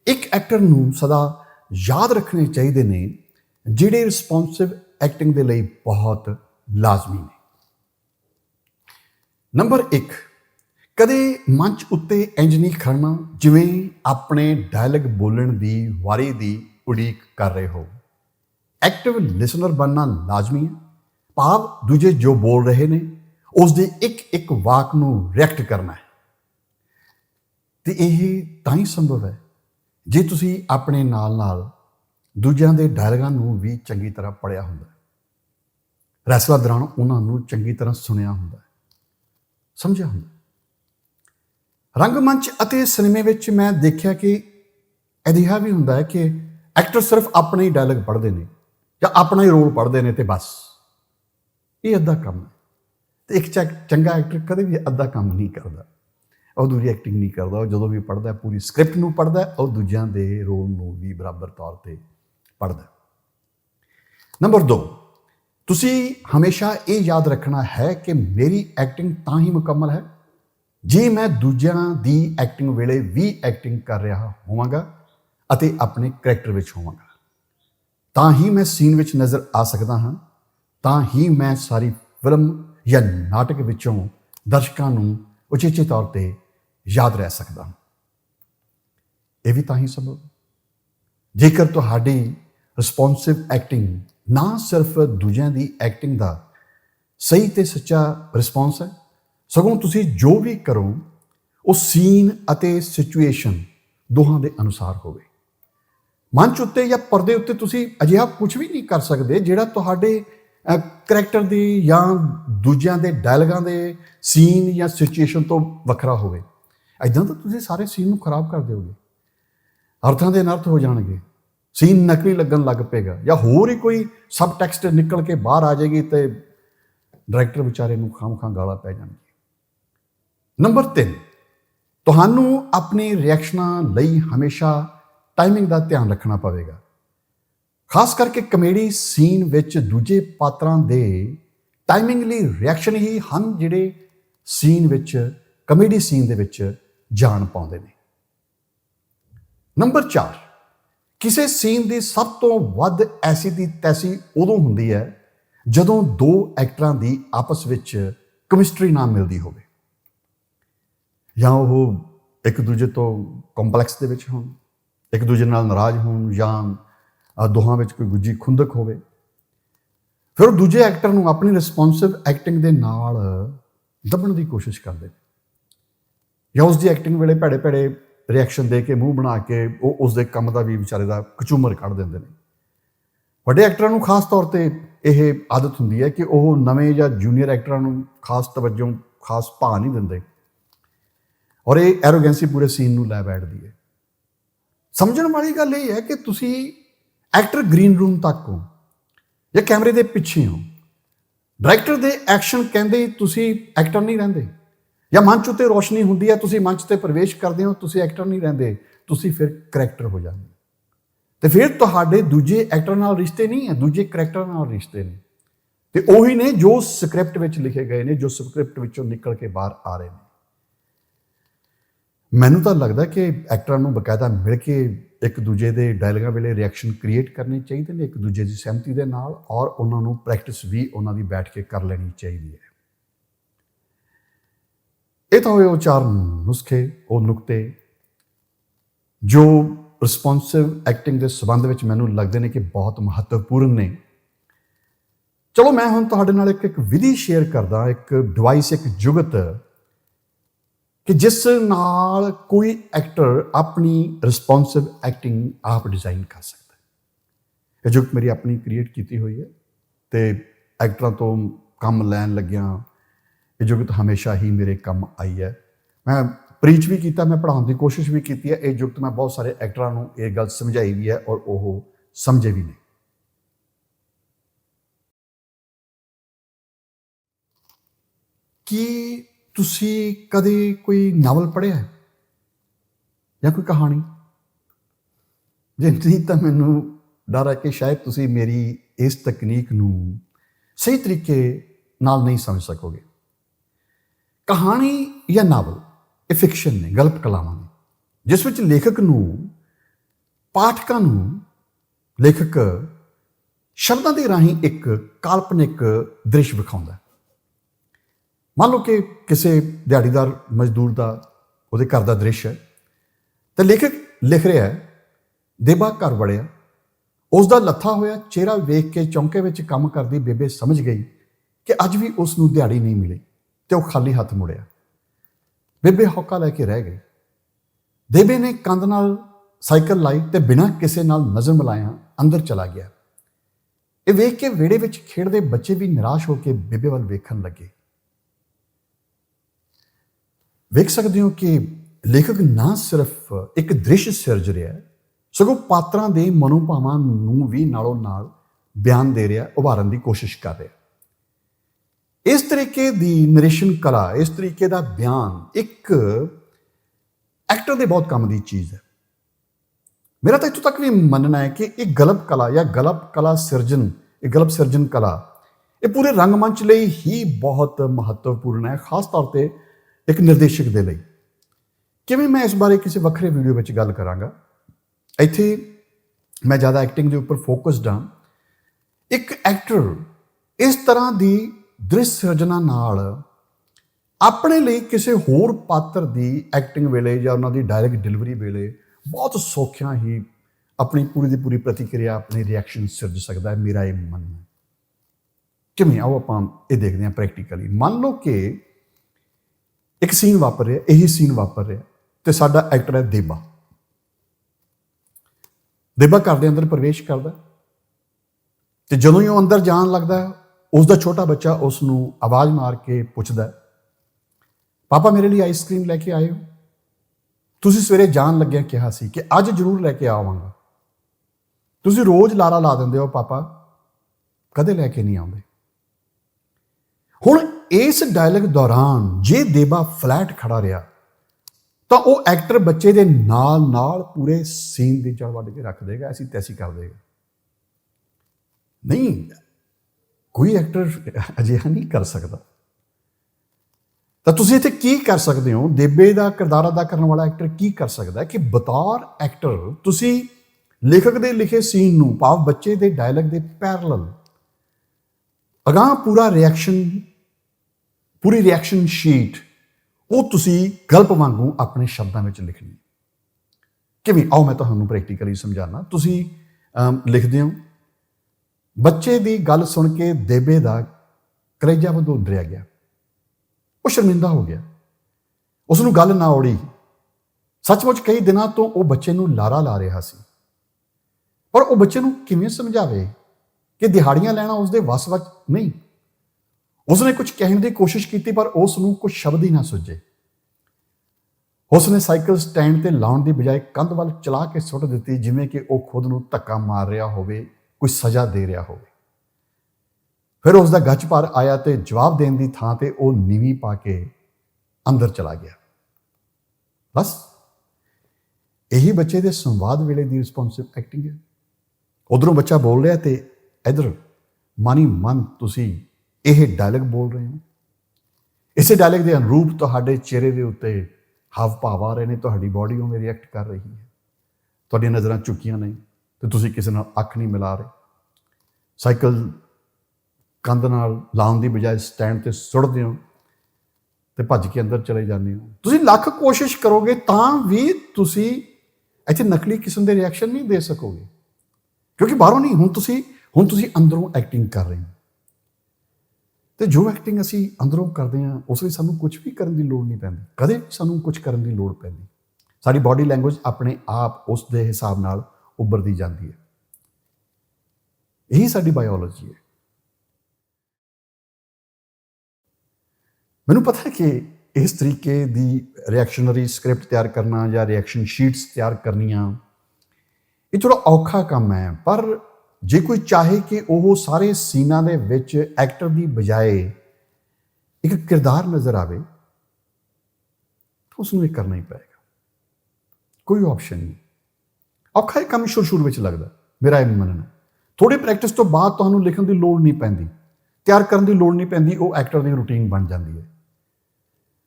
ਇੱਕ ਐਕਟਰ ਨੂੰ ਸਦਾ ਯਾਦ ਰੱਖਣੇ ਚਾਹੀਦੇ ਨੇ, ਜਿਹੜੇ ਰਿਸਪੌਂਸਿਵ ਐਕਟਿੰਗ ਦੇ ਲਈ ਬਹੁਤ ਲਾਜ਼ਮੀ ਨੇ। ਨੰਬਰ 1 ਕਦੇ ਮੰਚ ਉੱਤੇ ਇੰਜ ਨਹੀਂ ਖੜਨਾ ਜਿਵੇਂ ਆਪਣੇ ਡਾਇਲੌਗ ਬੋਲਣ ਦੀ ਵਾਰੀ ਦੀ ਉਡੀਕ ਕਰ ਰਹੇ ਹੋ। ਐਕਟਿਵ ਲਿਸਨਰ ਬਣਨਾ ਲਾਜ਼ਮੀ ਹੈ। ਭਾਵ ਦੂਜੇ ਜੋ ਬੋਲ ਰਹੇ ਨੇ ਉਸ ਦੇ ਇੱਕ ਇੱਕ ਵਾਕ ਨੂੰ ਰਿਐਕਟ ਕਰਨਾ ਹੈ। ਤੇ ਇਹ ਤਾਂ ਹੀ ਸੰਭਵ ਹੈ, ਜੇ ਤੁਸੀਂ ਆਪਣੇ ਨਾਲ-ਨਾਲ ਦੂਜਿਆਂ ਦੇ ਡਾਇਲੌਗਾਂ ਨੂੰ ਵੀ ਚੰਗੀ ਤਰ੍ਹਾਂ ਪੜਿਆ ਹੁੰਦਾ ਹੈ। ਰੈਸਲਾ ਦੌਰਾਨ ਉਹਨਾਂ ਨੂੰ ਚੰਗੀ ਤਰ੍ਹਾਂ ਸੁਣਿਆ ਹੁੰਦਾ ਹੈ। ਸਮਝਿਆ ਹੁੰਦਾ ਰੰਗਮੰਚ ਅਤੇ ਸਿਨੇਮੇ ਵਿੱਚ ਮੈਂ ਦੇਖਿਆ ਕਿ ਅਜਿਹਾ ਵੀ ਹੁੰਦਾ ਹੈ ਕਿ ਐਕਟਰ ਸਿਰਫ ਆਪਣੇ ਹੀ ਡਾਇਲੌਗ ਪੜ੍ਹਦੇ ਨੇ ਜਾਂ ਆਪਣਾ ਹੀ ਰੋਲ ਪੜ੍ਹਦੇ ਨੇ ਤੇ ਬਸ। ਇਹ ਅੱਧਾ ਕੰਮ ਹੈ। ਤੇ ਇੱਕ ਚੰਗ- ਚੰਗਾ ਐਕਟਰ ਕਦੇ ਵੀ ਅੱਧਾ ਕੰਮ ਨਹੀਂ ਕਰਦਾ। ਉਹ ਦੂਜੀ ਐਕਟਿੰਗ ਨਹੀਂ ਕਰਦਾ, ਉਹ ਜਦੋਂ ਵੀ ਪੜ੍ਹਦਾ, ਪੂਰੀ ਸਕ੍ਰਿਪਟ ਨੂੰ ਪੜ੍ਹਦਾ, ਉਹ ਦੂਜਿਆਂ ਦੇ ਰੋਲ ਨੂੰ ਵੀ ਬਰਾਬਰ ਤੌਰ ਤੇ ਪੜ੍ਹਦਾ ਨੰਬਰ 2 ਤੁਸੀਂ ਹਮੇਸ਼ਾ ਇਹ ਯਾਦ ਰੱਖਣਾ ਹੈ ਕਿ ਮੇਰੀ ਐਕਟਿੰਗ ਤਾਂ ਹੀ ਮੁਕੰਮਲ ਹੈ ਜੇ ਮੈਂ ਦੂਜਿਆਂ ਦੀ ਐਕਟਿੰਗ ਵੇਲੇ ਵੀ ਐਕਟਿੰਗ ਕਰ ਰਿਹਾ ਹੋਵਾਂਗਾ ਅਤੇ ਆਪਣੇ ਕਰੈਕਟਰ ਵਿੱਚ ਹੋਵਾਂਗਾ, ਤਾਂ ਹੀ ਮੈਂ ਸੀਨ ਵਿੱਚ ਨਜ਼ਰ ਆ ਸਕਦਾ ਹਾਂ, ਤਾਂ ਹੀ ਮੈਂ ਸਾਰੀ ਫਿਲਮ ਜਾਂ ਨਾਟਕ ਵਿੱਚੋਂ ਦਰਸ਼ਕਾਂ ਨੂੰ ਉਚੇਚੇ ਤੌਰ ਤੇ ਯਾਦ ਰਹਿ ਸਕਦਾ ਹਾਂ। ਇਹ ਵੀ ਤਾਂ ਹੀ ਸੰਭਵ ਜੇਕਰ ਤੁਹਾਡੀ ਰਿਸਪੌਂਸਿਵ ਐਕਟਿੰਗ ਨਾ ਸਿਰਫ ਦੂਜਿਆਂ ਦੀ ਐਕਟਿੰਗ ਦਾ ਸਹੀ ਤੇ ਸੱਚਾ ਰਿਸਪੌਂਸ ਹੈ ਸਗੋਂ ਤੁਸੀਂ ਜੋ ਵੀ ਕਰੋ, ਉਹ ਸੀਨ ਅਤੇ ਸਿਚੁਏਸ਼ਨ ਦੋਹਾਂ ਦੇ ਅਨੁਸਾਰ ਹੋਵੇ। ਮੰਚ ਉੱਤੇ ਜਾਂ ਪਰਦੇ ਉੱਤੇ ਤੁਸੀਂ ਅਜਿਹਾ ਕੁਝ ਵੀ ਨਹੀਂ ਕਰ ਸਕਦੇ ਜਿਹੜਾ ਤੁਹਾਡੇ ਕਰੈਕਟਰ ਦੀ ਜਾਂ ਦੂਜਿਆਂ ਦੇ ਡਾਇਲੌਗਾਂ ਦੇ ਸੀਨ ਜਾਂ ਸਿਚੁਏਸ਼ਨ ਤੋਂ ਵੱਖਰਾ ਹੋਵੇ। ਐਦਾਂ ਤਾਂ ਤੁਸੀਂ ਸਾਰੇ ਸੀਨ ਨੂੰ ਖਰਾਬ ਕਰ ਦਿਓਗੇ। ਅਰਥਾਂ ਦੇ ਅਨਰਥ ਹੋ ਜਾਣਗੇ। ਸੀਨ ਨਕਲੀ ਲੱਗਣ ਲੱਗ ਪਏਗਾ ਜਾਂ ਹੋਰ ਹੀ ਕੋਈ ਸਬ ਟੈਕਸਟ ਨਿਕਲ ਕੇ ਬਾਹਰ ਆ ਜਾਏਗੀ ਤੇ ਡਾਇਰੈਕਟਰ ਵਿਚਾਰੇ ਨੂੰ ਖਾਮ-ਖਾਂ ਗਾਲਾਂ ਪੈ ਜਾਣਗੀਆਂ। ਨੰਬਰ 3 ਤੁਹਾਨੂੰ ਆਪਣੇ ਰਿਐਕਸ਼ਨਾਂ ਲਈ ਹਮੇਸ਼ਾ ਟਾਈਮਿੰਗ ਦਾ ਧਿਆਨ ਰੱਖਣਾ ਪਵੇਗਾ। ਖਾਸ ਕਰਕੇ ਕਮੇਡੀ ਸੀਨ ਵਿੱਚ ਦੂਜੇ ਪਾਤਰਾਂ ਦੇ ਟਾਈਮਿੰਗ ਲਈ ਰਿਐਕਸ਼ਨ ਹੀ ਹਨ ਜਿਹੜੇ ਸੀਨ ਵਿੱਚ ਕਮੇਡੀ ਸੀਨ ਦੇ ਵਿੱਚ ਜਾਣ ਪਾਉਂਦੇ ਨੇ। ਨੰਬਰ 4 ਕਿਸੇ ਸੀਨ ਦੀ ਸਭ ਤੋਂ ਵੱਧ ਐਸੀ ਦੀ ਤੈਸੀ ਉਦੋਂ ਹੁੰਦੀ ਹੈ ਜਦੋਂ ਦੋ ਐਕਟਰਾਂ ਦੀ ਆਪਸ ਵਿੱਚ ਕੈਮਿਸਟਰੀ ਨਾ ਮਿਲਦੀ ਹੋਵੇ। ਜਾਂ ਉਹ ਇੱਕ ਦੂਜੇ ਤੋਂ ਕੰਪਲੈਕਸ ਦੇ ਵਿੱਚ ਹੋਣ, ਇੱਕ ਦੂਜੇ ਨਾਲ ਨਾਰਾਜ਼ ਹੋਣ ਜਾਂ ਦੋਹਾਂ ਵਿੱਚ ਕੋਈ ਗੁੱਜੀ ਖੁੰਦਕ ਹੋਵੇ। ਫਿਰ ਉਹ ਦੂਜੇ ਐਕਟਰ ਨੂੰ ਆਪਣੀ ਰਿਸਪੌਂਸਿਵ ਐਕਟਿੰਗ ਦੇ ਨਾਲ ਦੱਬਣ ਦੀ ਕੋਸ਼ਿਸ਼ ਕਰਦੇ। ਨੇ ਜਾਂ ਉਸ ਦੀ ਐਕਟਿੰਗ ਵੇਲੇ ਭੈੜੇ ਭੈੜੇ ਰਿਐਕਸ਼ਨ ਦੇ ਕੇ ਮੂੰਹ ਬਣਾ ਕੇ ਉਹ ਉਸ ਦੇ ਕੰਮ ਦਾ ਵੀ ਵਿਚਾਰੇ ਦਾ ਕਚੂਮਰ ਕੱਢ ਦਿੰਦੇ ਨੇ। ਵੱਡੇ ਐਕਟਰਾਂ ਨੂੰ ਖਾਸ ਤੌਰ ਤੇ ਇਹ ਆਦਤ ਹੁੰਦੀ ਹੈ ਕਿ ਉਹ ਨਵੇਂ ਜਾਂ ਜੂਨੀਅਰ ਐਕਟਰਾਂ ਨੂੰ ਖਾਸ ਤਵੱਜੋ ਖਾਸ ਭਾਅ ਨਹੀਂ ਦਿੰਦੇ। ਔਰ ਇਹ ਐਰੋਗੈਂਸੀ ਪੂਰੇ ਸੀਨ ਨੂੰ ਲੈ ਬੈਠਦੀ ਹੈ। ਸਮਝਣ ਵਾਲੀ ਗੱਲ ਇਹ ਹੈ ਕਿ ਤੁਸੀਂ ਐਕਟਰ ਗ੍ਰੀਨ ਰੂਮ ਤੱਕ ਹੋ ਜਾਂ ਕੈਮਰੇ ਦੇ ਪਿੱਛੇ ਹੋ। ਡਾਇਰੈਕਟਰ ਦੇ ਐਕਸ਼ਨ ਕਹਿੰਦੇ ਤੁਸੀਂ ਐਕਟਰ ਨਹੀਂ ਰਹਿੰਦੇ ਜਾਂ ਮੰਚ ਉੱਤੇ ਰੋਸ਼ਨੀ ਹੁੰਦੀ ਹੈ, ਤੁਸੀਂ ਮੰਚ ਤੇ ਪ੍ਰਵੇਸ਼ ਕਰਦੇ ਹੋ, ਤੁਸੀਂ ਐਕਟਰ ਨਹੀਂ ਰਹਿੰਦੇ, ਤੁਸੀਂ ਫਿਰ ਕਰੈਕਟਰ ਹੋ ਜਾਂਦੇ ਹੋ। ਤੇ ਫਿਰ ਤੁਹਾਡੇ ਦੂਜੇ ਐਕਟਰ ਨਾਲ ਰਿਸ਼ਤੇ ਨਹੀਂ ਹੈ, ਦੂਜੇ ਕਰੈਕਟਰ ਨਾਲ ਰਿਸ਼ਤੇ ਨੇ। ਤੇ ਉਹੀ ਨੇ ਜੋ ਸਕ੍ਰਿਪਟ ਵਿੱਚ ਲਿਖੇ ਗਏ ਨੇ, ਜੋ ਸਕ੍ਰਿਪਟ ਵਿੱਚੋਂ ਨਿਕਲ ਕੇ ਬਾਹਰ ਆ ਰਹੇ ਨੇ। ਮੈਨੂੰ ਤਾਂ ਲੱਗਦਾ ਕਿ ਐਕਟਰਾਂ ਨੂੰ ਬਕਾਇਦਾ ਮਿਲ ਕੇ ਇੱਕ ਦੂਜੇ ਦੇ ਡਾਇਲੌਗਾਂ ਵੇਲੇ ਰਿਐਕਸ਼ਨ ਕ੍ਰੀਏਟ ਕਰਨੇ ਚਾਹੀਦੇ ਨੇ, ਇੱਕ ਦੂਜੇ ਦੀ ਸਹਿਮਤੀ ਦੇ ਨਾਲ, ਔਰ ਉਹਨਾਂ ਨੂੰ ਪ੍ਰੈਕਟਿਸ ਵੀ ਉਹਨਾਂ ਦੀ ਬੈਠ ਕੇ ਕਰ ਲੈਣੀ ਚਾਹੀਦੀ ਹੈ। ਇਹ ਤਾਂ ਹੋਏ ਉਹ ਚਾਰ ਨੁਸਖੇ, ਉਹ ਨੁਕਤੇ, ਜੋ ਰਿਸਪੌਂਸਿਵ ਐਕਟਿੰਗ ਦੇ ਸਬੰਧ ਵਿੱਚ ਮੈਨੂੰ ਲੱਗਦੇ ਨੇ ਕਿ ਬਹੁਤ ਮਹੱਤਵਪੂਰਨ ਨੇ। ਚਲੋ ਮੈਂ ਹੁਣ ਤੁਹਾਡੇ ਨਾਲ ਇੱਕ ਇੱਕ ਵਿਧੀ ਸ਼ੇਅਰ ਕਰਦਾ, ਇੱਕ ਡਿਵਾਈਸ ਇੱਕ ਜੁਗਤ ਕਿ ਜਿਸ ਨਾਲ ਕੋਈ ਐਕਟਰ ਆਪਣੀ ਰਿਸਪੌਂਸਿਵ ਐਕਟਿੰਗ ਆਪ ਡਿਜ਼ਾਈਨ ਕਰ ਸਕਦਾ ਹੈ। ਇਹ ਜੁਗਤ ਮੇਰੀ ਆਪਣੀ ਕ੍ਰੀਏਟ ਕੀਤੀ ਹੋਈ ਹੈ ਤੇ ਐਕਟਰਾਂ ਤੋਂ ਕੰਮ ਲੈਣ ਲੱਗਿਆ ਇਹ ਜੁਗਤ ਹਮੇਸ਼ਾ ਹੀ ਮੇਰੇ ਕੰਮ ਆਈ ਹੈ। ਮੈਂ ਪ੍ਰੀਚ ਵੀ ਕੀਤਾ, ਮੈਂ ਪੜ੍ਹਾਉਣ ਦੀ ਕੋਸ਼ਿਸ਼ ਵੀ ਕੀਤੀ ਹੈ। ਇਹ ਜੁਗਤ ਮੈਂ ਬਹੁਤ ਸਾਰੇ ਐਕਟਰਾਂ ਨੂੰ ਇਹ ਗੱਲ ਸਮਝਾਈ ਵੀ ਹੈ ਔਰ ਉਹ ਸਮਝੇ ਵੀ ਨਹੀਂ ਕੀ ਤੁਸੀਂ ਕਦੇ ਕੋਈ ਨਾਵਲ ਪੜ੍ਹਿਆ ਹੈ? ਜਾਂ ਕੋਈ ਕਹਾਣੀ? ਜੇ ਨਹੀਂ ਤਾਂ ਮੈਨੂੰ ਡਰ ਹੈ ਕਿ ਸ਼ਾਇਦ ਤੁਸੀਂ ਮੇਰੀ ਇਸ ਤਕਨੀਕ ਨੂੰ ਸਹੀ ਤਰੀਕੇ ਨਾਲ ਨਹੀਂ ਸਮਝ ਸਕੋਗੇ। ਕਹਾਣੀ ਜਾਂ ਨਾਵਲ, ਇਹ ਫਿਕਸ਼ਨ ਨੇ, ਗਲਪ ਕਲਾਵਾਂ ਨੇ, ਜਿਸ ਵਿੱਚ ਲੇਖਕ ਨੂੰ, ਪਾਠਕਾਂ ਨੂੰ, ਲੇਖਕ ਸ਼ਬਦਾਂ ਦੇ ਰਾਹੀਂ ਇੱਕ ਕਾਲਪਨਿਕ ਦ੍ਰਿਸ਼ ਵਿਖਾਉਂਦਾ ਮੰਨ ਲਓ ਕਿ ਕਿਸੇ ਦਿਹਾੜੀਦਾਰ ਮਜ਼ਦੂਰ ਦਾ ਉਹਦੇ ਘਰ ਦਾ ਦ੍ਰਿਸ਼ ਹੈ, ਤੇ ਲੇਖਕ ਲਿਖ ਰਿਹਾ ਹੈ, ਦੇਬਾ ਘਰ ਵੜਿਆ। ਉਸ ਦਾ ਲੱਥਾ ਹੋਇਆ, ਚਿਹਰਾ ਵੇਖ ਕੇ ਚੌਂਕੇ ਵਿੱਚ ਕੰਮ ਕਰਦੀ ਬੇਬੇ ਸਮਝ ਗਈ ਕਿ ਅੱਜ ਵੀ ਉਸ ਨੂੰ ਦਿਹਾੜੀ ਨਹੀਂ ਮਿਲੀ ਤੇ ਉਹ ਖਾਲੀ ਹੱਥ ਮੁੜਿਆ। ਬੇਬੇ ਹੌਕਾ ਲੈ ਕੇ ਰਹਿ ਗਈ। ਦੇਬੇ ਨੇ ਕੰਧ ਨਾਲ ਸਾਈਕਲ ਲਾਈ ਤੇ ਬਿਨਾਂ ਕਿਸੇ ਨਾਲ ਨਜ਼ਰ ਮਿਲਾਇਆ ਅੰਦਰ ਚਲਾ ਗਿਆ। ਇਹ ਵੇਖ ਕੇ ਵਿਹੜੇ ਵਿੱਚ ਖੇਡਦੇ ਬੱਚੇ ਵੀ ਨਿਰਾਸ਼ ਹੋ ਕੇ ਬੇਬੇ ਵੱਲ ਵੇਖਣ ਲੱਗੇ। ਵੇਖ ਸਕਦੇ ਹੋ ਕਿ ਲੇਖਕ ਨਾ ਸਿਰਫ ਇੱਕ ਦ੍ਰਿਸ਼ ਸਿਰਜ ਰਿਹਾ ਹੈ, ਸਗੋਂ ਪਾਤਰਾਂ ਦੇ ਮਨੋਭਾਵਾਂ ਨੂੰ ਵੀ ਨਾਲੋਂ ਨਾਲ ਬਿਆਨ ਦੇ ਰਿਹਾ, ਉਭਾਰਨ ਦੀ ਕੋਸ਼ਿਸ਼ ਕਰ ਰਿਹਾ ਇਸ ਤਰੀਕੇ ਦੀ ਨਰੇਸ਼ਨ ਕਲਾ, ਇਸ ਤਰੀਕੇ ਦਾ ਬਿਆਨ ਇੱਕ ਐਕਟਰ ਦੇ ਬਹੁਤ ਕੰਮ ਦੀ ਚੀਜ਼ ਹੈ। ਮੇਰਾ ਤਾਂ ਇੱਥੋਂ ਤੱਕ ਵੀ ਮੰਨਣਾ ਹੈ ਕਿ ਇਹ ਗਲਪ ਕਲਾ ਜਾਂ ਗਲਪ ਕਲਾ ਸਿਰਜਣ, ਇਹ ਗਲਪ ਸਿਰਜਣ ਕਲਾ, ਇਹ ਪੂਰੇ ਰੰਗਮੰਚ ਲਈ ਹੀ ਬਹੁਤ ਮਹੱਤਵਪੂਰਨ ਹੈ, ਖਾਸ ਤੌਰ ਤੇ ਇੱਕ ਨਿਰਦੇਸ਼ਕ ਦੇ ਲਈ। ਕਿਵੇਂ ਮੈਂ ਇਸ ਬਾਰੇ ਕਿਸੇ ਵੱਖਰੇ ਵੀਡੀਓ ਵਿੱਚ ਗੱਲ ਕਰਾਂਗਾ? ਇੱਥੇ ਮੈਂ ਜ਼ਿਆਦਾ ਐਕਟਿੰਗ ਦੇ ਉੱਪਰ ਫੋਕਸਡ ਹਾਂ। ਇੱਕ ਐਕਟਰ ਇਸ ਤਰ੍ਹਾਂ ਦੀ ਦ੍ਰਿਸ਼ ਸਿਰਜਣਾ ਨਾਲ ਆਪਣੇ ਲਈ ਕਿਸੇ ਹੋਰ ਪਾਤਰ ਦੀ ਐਕਟਿੰਗ ਵੇਲੇ ਜਾਂ ਉਹਨਾਂ ਦੀ ਡਾਇਰੈਕਟ ਡਿਲੀਵਰੀ ਵੇਲੇ ਬਹੁਤ ਸੌਖਿਆਂ ਹੀ ਆਪਣੀ ਪੂਰੀ ਦੀ ਪੂਰੀ ਪ੍ਰਤੀਕਿਰਿਆ, ਆਪਣੀ ਰਿਐਕਸ਼ਨ ਸਿਰਜ ਸਕਦਾ ਹੈ, ਮੇਰਾ ਇਹ ਮੰਨਣਾ ਕਿਵੇਂ? ਆਓ ਆਪਾਂ ਇਹ ਦੇਖਦੇ ਹਾਂ ਪ੍ਰੈਕਟੀਕਲੀ ਮੰਨ ਲਓ ਕਿ ਇੱਕ ਸੀਨ ਵਾਪਰ ਰਿਹਾ ਇਹੀ ਸੀਨ ਵਾਪਰ ਰਿਹਾ ਤੇ ਸਾਡਾ ਐਕਟਰ ਹੈ ਦੇਬਾ। ਦੇਬਾ ਘਰ ਦੇ ਅੰਦਰ ਪ੍ਰਵੇਸ਼ ਕਰਦਾ ਤੇ ਜਦੋਂ ਹੀ ਉਹ ਅੰਦਰ ਜਾਣ ਲੱਗਦਾ ਹੈ, ਉਸ ਦਾ ਛੋਟਾ ਬੱਚਾ ਉਸ ਨੂੰ ਆਵਾਜ਼ ਮਾਰ ਕੇ ਪੁੱਛਦਾ ਪਾਪਾ ਮੇਰੇ ਲਈ ਆਈਸਕ੍ਰੀਮ ਲੈ ਕੇ ਆਏ ਹੋ ਤੁਸੀਂ ਸਵੇਰੇ ਜਾਣ ਲੱਗਿਆ ਕਿਹਾ ਸੀ ਕਿ ਅੱਜ ਜ਼ਰੂਰ ਲੈ ਕੇ ਆਵਾਂਗਾ। ਤੁਸੀਂ ਰੋਜ਼ ਲਾਰਾ ਲਾ ਦਿੰਦੇ ਹੋ ਪਾਪਾ। ਕਦੇ ਲੈ ਕੇ ਨਹੀਂ ਆਉਂਦੇ। ਹੁਣ ਇਸ ਡਾਇਲੌਗ ਦੌਰਾਨ ਜੇ ਦੇਬਾ ਫਲੈਟ ਖੜਾ ਰਿਹਾ, ਤਾਂ ਉਹ ਐਕਟਰ ਬੱਚੇ ਦੇ ਨਾਲ ਨਾਲ ਪੂਰੇ ਸੀਨ ਦੀ ਜੜ ਵੱਢ ਕੇ ਰੱਖ ਦੇਗਾ, ਐਸੀ ਤੈਸੀ ਕਰ ਦੇਗਾ। ਨਹੀਂ, ਕੋਈ ਐਕਟਰ ਅਜਿਹਾ ਨਹੀਂ ਕਰ ਸਕਦਾ। ਤਾਂ ਤੁਸੀਂ ਇੱਥੇ ਕੀ ਕਰ ਸਕਦੇ ਹੋ? ਦੇਬੇ ਦਾ, ਕਿਰਦਾਰ ਅਦਾ ਕਰਨ ਵਾਲਾ ਐਕਟਰ ਕੀ ਕਰ ਸਕਦਾ ਹੈ ਕਿ ਬਤੌਰ ਐਕਟਰ ਤੁਸੀਂ ਲੇਖਕ ਦੇ ਲਿਖੇ ਸੀਨ ਨੂੰ, ਭਾਵ ਬੱਚੇ ਦੇ ਡਾਇਲੌਗ ਦੇ ਪੈਰਲਲ ਅਗਾਂਹ ਪੂਰਾ ਰਿਐਕਸ਼ਨ ਪੂਰੀ ਰਿਐਕਸ਼ਨ ਸ਼ੀਟ ਉਹ ਤੁਸੀਂ ਗਲਪ ਵਾਂਗੂ ਆਪਣੇ ਸ਼ਬਦਾਂ ਵਿੱਚ ਲਿਖਣੀ ਕਿਵੇਂ? ਆਓ ਮੈਂ ਤੁਹਾਨੂੰ ਪ੍ਰੈਕਟੀਕਲੀ ਸਮਝਾਣਾ ਤੁਸੀਂ ਲਿਖਦੇ ਹੋ, ਬੱਚੇ ਦੀ ਗੱਲ ਸੁਣ ਕੇ ਦੇਬੇ ਦਾ ਕਰੇਜਾ ਵਧੋਦਰਿਆ ਗਿਆ। ਉਹ ਸ਼ਰਮਿੰਦਾ ਹੋ ਗਿਆ। ਉਸ ਨੂੰ ਗੱਲ ਨਾ ਔੜੀ ਸੱਚਮੁੱਚ ਕਈ ਦਿਨਾਂ ਤੋਂ ਉਹ ਬੱਚੇ ਨੂੰ ਲਾਰਾ ਲਾ ਰਿਹਾ ਸੀ। ਪਰ ਉਹ ਬੱਚੇ ਨੂੰ ਕਿਵੇਂ ਸਮਝਾਵੇ ਕਿ ਦਿਹਾੜੀਆਂ ਲੈਣਾ ਉਸਦੇ ਵਸ ਵਿੱਚ ਨਹੀਂ? ਉਸਨੇ ਕੁਝ ਕਹਿਣ ਦੀ ਕੋਸ਼ਿਸ਼ ਕੀਤੀ, ਪਰ ਉਸ ਨੂੰ ਕੁਝ ਸ਼ਬਦ ਹੀ ਨਾ ਸੁੱਝੇ। ਉਸਨੇ ਸਾਈਕਲ ਸਟੈਂਡ ਤੇ ਲਾਉਣ ਦੀ ਬਜਾਏ ਕੰਧ ਵੱਲ ਚਲਾ ਕੇ ਸੁੱਟ ਦਿੱਤੀ, ਜਿਵੇਂ ਕਿ ਉਹ ਖੁਦ ਨੂੰ ਧੱਕਾ ਮਾਰ ਰਿਹਾ ਹੋਵੇ, ਕੋਈ ਸਜ਼ਾ ਦੇ ਰਿਹਾ ਹੋਵੇ। ਫਿਰ ਉਸ ਦਾ ਗੱਜ ਭਰ ਆਇਆ ਤੇ ਜਵਾਬ ਦੇਣ ਦੀ ਥਾਂ ਤੇ ਉਹ ਨੀਵੀਂ ਪਾ ਕੇ ਅੰਦਰ ਚਲਾ ਗਿਆ। ਬਸ, ਇਹੀ ਬੱਚੇ ਦੇ ਸੰਵਾਦ ਵੇਲੇ ਦੀ ਰਿਸਪੌਂਸਿਵ ਐਕਟਿੰਗ ਹੈ। ਉਧਰੋਂ ਬੱਚਾ ਬੋਲ ਰਿਹਾ ਤੇ, ਇਧਰ, ਮਾਨੀ, ਮਨ, ਤੁਸੀਂ ਇਹ ਡਾਇਲੌਗ ਬੋਲ ਰਹੇ ਹੋ ਇਸੇ ਡਾਇਲੌਗ ਦੇ ਅਨੁਰੂਪ ਤੁਹਾਡੇ ਚਿਹਰੇ ਦੇ ਉੱਤੇ ਹਾਵ ਭਾਵ ਆ ਰਹੇ ਨੇ, ਤੁਹਾਡੀ ਬਾਡੀ ਉਵੇਂ ਰਿਐਕਟ ਕਰ ਰਹੀ ਹੈ। ਤੁਹਾਡੀਆਂ ਨਜ਼ਰਾਂ ਝੁਕੀਆਂ ਨੇ ਤੇ ਤੁਸੀਂ ਕਿਸੇ ਨਾਲ ਅੱਖ ਨਹੀਂ ਮਿਲਾ ਰਹੇ। ਸਾਈਕਲ ਕੰਧ ਨਾਲ ਲਾਉਣ ਦੀ ਬਜਾਏ ਸਟੈਂਡ ਤੇ ਸੁੱਟਦੇ ਹੋ ਤੇ ਭੱਜ ਕੇ ਅੰਦਰ ਚਲੇ ਜਾਂਦੇ ਹੋ। ਤੁਸੀਂ ਲੱਖ ਕੋਸ਼ਿਸ਼ ਕਰੋਗੇ ਤਾਂ ਵੀ ਤੁਸੀਂ ਇੱਥੇ ਨਕਲੀ ਕਿਸਮ ਦੇ ਰਿਐਕਸ਼ਨ ਨਹੀਂ ਦੇ ਸਕੋਗੇ। ਕਿਉਂਕਿ ਬਾਹਰੋਂ ਨਹੀਂ, ਹੁਣ ਤੁਸੀਂ ਹੁਣ ਤੁਸੀਂ ਅੰਦਰੋਂ ਐਕਟਿੰਗ ਕਰ ਰਹੇ ਹੋ। ਤੇ ਜੋ ਐਕਟਿੰਗ ਅਸੀਂ ਅੰਦਰੋਂ ਕਰਦੇ ਹਾਂ, ਉਸ ਲਈ ਸਾਨੂੰ ਕੁਝ ਵੀ ਕਰਨ ਦੀ ਲੋੜ ਨਹੀਂ ਪੈਂਦੀ। ਕਦੇ ਵੀ ਸਾਨੂੰ ਕੁਝ ਕਰਨ ਦੀ ਲੋੜ ਪੈਂਦੀ। ਸਾਡੀ ਬਾਡੀ ਲੈਂਗੁਏਜ ਆਪਣੇ ਆਪ ਉਸ ਦੇ ਹਿਸਾਬ ਨਾਲ ਉੱਭਰਦੀ ਜਾਂਦੀ ਹੈ। ਇਹੀ ਸਾਡੀ ਬਾਇਓਲੋਜੀ ਹੈ। ਮੈਨੂੰ ਪਤਾ ਹੈ ਕਿ ਇਸ ਤਰੀਕੇ ਦੀ ਰਿਐਕਸ਼ਨਰੀ ਸਕ੍ਰਿਪਟ ਤਿਆਰ ਕਰਨਾ ਜਾਂ ਰਿਐਕਸ਼ਨ ਸ਼ੀਟਸ ਤਿਆਰ ਕਰਨੀਆਂ, ਇਹ ਥੋੜਾ ਔਖਾ ਕੰਮ ਹੈ, ਪਰ ਜੇ ਕੋਈ ਚਾਹੇ ਕਿ ਉਹ ਸਾਰੇ ਸੀਨਾਂ ਦੇ ਵਿੱਚ ਐਕਟਰ ਦੀ ਬਜਾਏ ਇੱਕ ਕਿਰਦਾਰ ਨਜ਼ਰ ਆਵੇ, ਤਾਂ ਉਸ ਨੂੰ ਇਹ ਕਰਨਾ ਹੀ ਪਏਗਾ। ਕੋਈ ਆਪਸ਼ਨ ਨਹੀਂ। ਔਖਾ ਇਹ ਕੰਮ ਸ਼ੁਰੂ ਸ਼ੁਰੂ ਵਿੱਚ ਲੱਗਦਾ, ਮੇਰਾ ਇਹ ਮੰਨਣਾ। ਥੋੜੀ ਪ੍ਰੈਕਟਿਸ ਤੋਂ ਬਾਅਦ ਤੁਹਾਨੂੰ ਲਿਖਣ ਦੀ ਲੋੜ ਨਹੀਂ ਪੈਂਦੀ। ਤਿਆਰ ਕਰਨ ਦੀ ਲੋੜ ਨਹੀਂ ਪੈਂਦੀ, ਉਹ ਐਕਟਰ ਦੀ ਰੂਟੀਨ ਬਣ ਜਾਂਦੀ ਹੈ।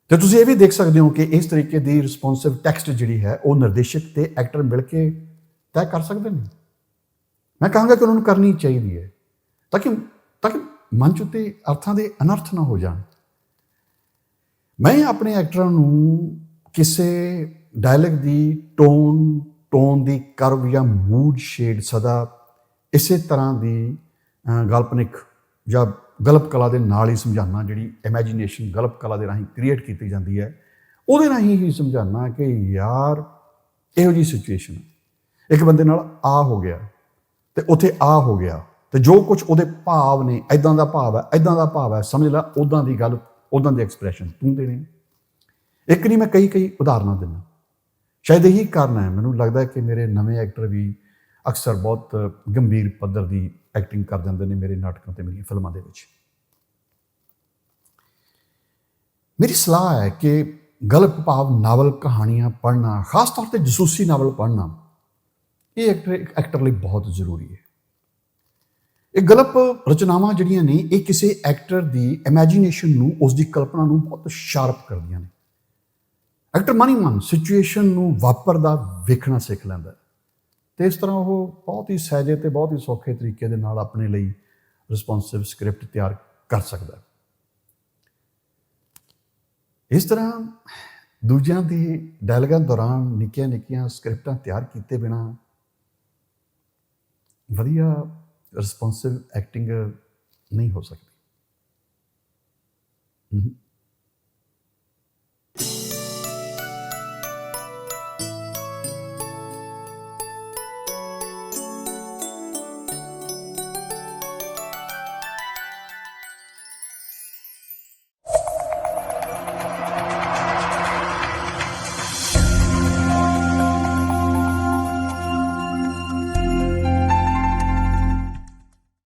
ਤੇ ਤੁਸੀਂ ਇਹ ਵੀ ਦੇਖ ਸਕਦੇ ਹੋ ਕਿ ਇਸ ਤਰੀਕੇ ਦੀ ਰਿਸਪੌਂਸਿਵ ਟੈਕਸਟ ਜਿਹੜੀ ਹੈ, ਉਹ ਨਿਰਦੇਸ਼ਕ ਤੇ ਐਕਟਰ ਮਿਲ ਕੇ ਤੈਅ ਕਰ ਸਕਦੇ ਨੇ। ਮੈਂ ਕਹਾਂਗਾ ਕਿ ਉਹਨਾਂ ਨੂੰ ਕਰਨੀ ਚਾਹੀਦੀ ਹੈ ਤਾਂ ਕਿ ਤਾਂ ਕਿ ਮੰਚ 'ਚ ਉੱਤੇ ਅਰਥਾਂ ਦੇ ਅਨਰਥ ਨਾ ਹੋ ਜਾਣ। ਮੈਂ ਆਪਣੇ ਐਕਟਰਾਂ ਨੂੰ ਕਿਸੇ ਡਾਇਲੌਗ ਦੀ ਟੋਨ ਟੋਨ ਦੀ ਕਰਵ ਜਾਂ ਮੂਡ ਸ਼ੇਡ ਸਦਾ ਇਸੇ ਤਰ੍ਹਾਂ ਦੀ ਅਹ, ਜਾਂ ਗਲਪ ਕਲਾ ਦੇ ਨਾਲ ਹੀ ਸਮਝਾਉਣਾ ਜਿਹੜੀ ਇਮੇਜਿਨੇਸ਼ਨ ਗਲਪ ਕਲਾ ਦੇ ਰਾਹੀਂ ਕ੍ਰੀਏਟ ਕੀਤੀ ਜਾਂਦੀ ਹੈ। ਉਹਦੇ ਰਾਹੀਂ ਹੀ ਸਮਝਾਉਣਾ ਕਿ ਯਾਰ ਇਹੋ ਜੀ ਸਿਚੁਏਸ਼ਨ ਇੱਕ ਬੰਦੇ ਨਾਲ ਆ ਹੋ ਗਿਆ। ਤੇ ਉੱਥੇ ਆ ਹੋ ਗਿਆ। ਤੇ ਜੋ ਕੁਝ ਉਹਦੇ ਭਾਵ ਨੇ ਐਦਾਂ ਦਾ ਭਾਵ ਹੈ ਐਦਾਂ ਦਾ ਭਾਵ ਹੈ, ਸਮਝ ਲੈ ਉਦਾਂ ਦੀ ਗੱਲ ਉਦਾਂ ਦੇ ਐਕਸਪ੍ਰੈਸ਼ਨ ਤੂੰ ਦੇਣੇ ਇੱਕ ਨਹੀਂ ਮੈਂ ਕਈ ਕਈ ਉਦਾਹਰਨਾਂ ਦਿੰਦਾ। ਸ਼ਾਇਦ ਇਹੀ ਕਾਰਨ ਹੈ, ਮੈਨੂੰ ਲੱਗਦਾ ਕਿ ਮੇਰੇ ਨਵੇਂ ਐਕਟਰ ਵੀ ਅਕਸਰ ਬਹੁਤ ਗੰਭੀਰ ਪੱਧਰ ਦੀ ਐਕਟਿੰਗ ਕਰ ਜਾਂਦੇ ਨੇ ਮੇਰੇ ਨਾਟਕਾਂ ਤੇ, ਮੇਰੀਆਂ ਫਿਲਮਾਂ ਦੇ ਵਿੱਚ। ਮੇਰੀ ਸਲਾਹ ਹੈ ਕਿ ਗਲਪ ਭਾਵ ਨਾਵਲ ਕਹਾਣੀਆਂ ਪੜ੍ਹਨਾ, ਖਾਸ ਤੌਰ ਤੇ ਜਸੂਸੀ ਨਾਵਲ ਪੜ੍ਹਨਾ ਇਹ ਐਕਟਰ ਇੱਕ ਐਕਟਰ ਲਈ ਬਹੁਤ ਜ਼ਰੂਰੀ ਹੈ। ਇਹ ਗਲਪ ਰਚਨਾਵਾਂ ਜਿਹੜੀਆਂ ਨੇ, ਇਹ ਕਿਸੇ ਐਕਟਰ ਦੀ ਇਮੇਜਿਨੇਸ਼ਨ ਨੂੰ, ਉਸ ਦੀ ਕਲਪਨਾ ਨੂੰ ਬਹੁਤ ਸ਼ਾਰਪ ਕਰਦੀਆਂ ਨੇ। ਐਕਟਰ ਮਨ ਹੀ ਮਨ ਸਿਚੁਏਸ਼ਨ ਨੂੰ ਵਾਪਰਦਾ, ਵੇਖਣਾ, ਸਿੱਖ ਲੈਂਦਾ। ਹੈ। ਤੇ ਇਸ ਤਰ੍ਹਾਂ ਉਹ ਬਹੁਤ ਹੀ ਸਹਿਜੇ ਤੇ ਬਹੁਤ ਹੀ ਸੌਖੇ ਤਰੀਕੇ ਦੇ ਨਾਲ ਆਪਣੇ ਲਈ ਰਿਸਪੌਂਸਿਵ ਸਕ੍ਰਿਪਟ ਤਿਆਰ ਕਰ ਸਕਦਾ ਹੈ। ਇਸ ਤਰ੍ਹਾਂ ਦੂਜਿਆਂ ਦੇ ਡਾਇਲੌਗਾਂ ਦੌਰਾਨ ਨਿੱਕੀਆਂ ਨਿੱਕੀਆਂ ਸਕ੍ਰਿਪਟਾਂ ਤਿਆਰ ਕੀਤੇ ਬਿਨਾ ਵਧੀਆ ਰਿਸਪੌਂਸਿਵ ਐਕਟਿੰਗ ਨਹੀਂ ਹੋ ਸਕਦੀ।